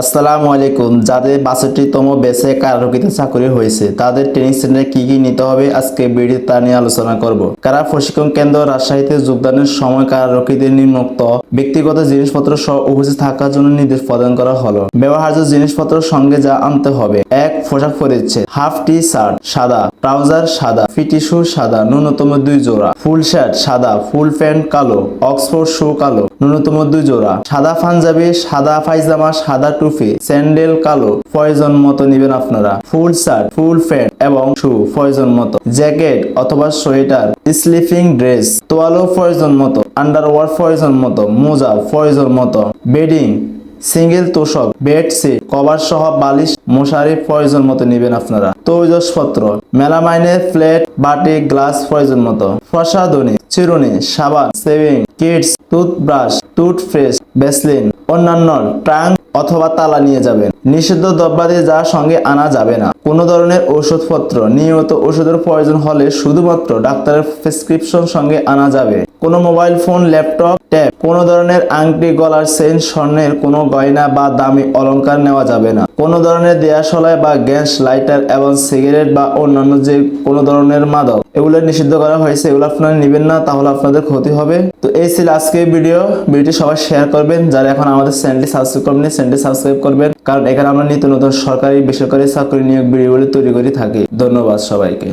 আসসালামু আলাইকুম। যাদের বাষট্টিতম বেসে কারারকিত চাকরি হয়েছে, তাদের ট্রেনিং সেন্টারে কি কি নিতে হবে আজকে ভিডিও তা নিয়ে আলোচনা করব। কারা প্রশিক্ষণ কেন্দ্র রাজশাহীতে যোগদানের সময় কারারকিদের নিম্নোক্ত ব্যক্তিগত জিনিসপত্র সহ উপস্থিত থাকার জন্য নির্দেশ প্রদান করা হলো। ব্যবহার্য জিনিসপত্র সঙ্গে যা আনতে হবে। এক পোশাক পরিচ্ছে হাফ টি শার্ট সাদা, ট্রাউজার সাদা, ফিটি শু সাদা, ন্যূনতম দুই জোড়া। ফুল শার্ট সাদা, ফুল প্যান্ট কালো, অক্সফোর্ড শু কালো, ন্যূনতম দুই জোড়া। সাদা পাঞ্জাবি, সাদা পায়জামা, সাদা টুপি, স্যান্ডেল কালো প্রয়োজন মতো নিবেন আপনারা। ফুল শার্ট, ফুল প্যান্ট এবং শু প্রয়োজন মতো। জ্যাকেট অথবা সোয়েটার, স্লিপিং ড্রেস তোয়ালো প্রয়োজন মতো, আন্ডারওয়ার প্রয়োজন মতো, মোজা প্রয়োজন মতো। বেডিং সিঙ্গেল তোষক বেডশিট কভার সহ বালিশ, মশারি প্রয়োজন মতো নেবেন আপনারা। তৈজসপত্র মেলামাইনের প্লেট বাটি, গ্লাস প্রয়োজন মতো। প্রসাধনী চিরুনি, সাবান, সেভিং কিটস টুথব্রাশ টুথফ্রেশ ভ্যাসলিন অন্যান্য ট্রাঙ্ক অথবা তালা নিয়ে যাবেন। নিষিদ্ধ দ্রব্যাদি যা সঙ্গে আনা যাবে না। কোনো ধরনের ওষুধপত্র নিয়মিত ওষুধের প্রয়োজন হলে শুধুমাত্র ডাক্তারের প্রেসক্রিপশন সঙ্গে আনা যাবে। কোনো মোবাইল ফোন, ল্যাপটপ ট্যাব। কোনো ধরনের আংটি, গলার চেন স্বর্ণের কোনো গয়না বা দামি অলংকার নেওয়া যাবে না। কোনো ধরনের দেয়াশলায় বা গ্যাস, লাইটার এবং সিগারেট বা অন্যান্য যে কোনো ধরনের মাদক। এগুলো নিষিদ্ধ করা হয়েছে, এগুলো আপনারা নেবেন না, তাহলে আপনাদের ক্ষতি হবে। তো এই ছিল আজকে ভিডিও। ভিডিওটি সবাই শেয়ার করবেন। যারা এখন আমাদের চ্যানেলটি সাবস্ক্রাইব করবেন চ্যানেলটি সাবস্ক্রাইব করবেন। কারণ এখানে আমরা নিত্য নতুন সরকারি, বেসরকারি চাকরি নিয়োগ ভিডিওগুলি তৈরি করে থাকি। ধন্যবাদ সবাইকে।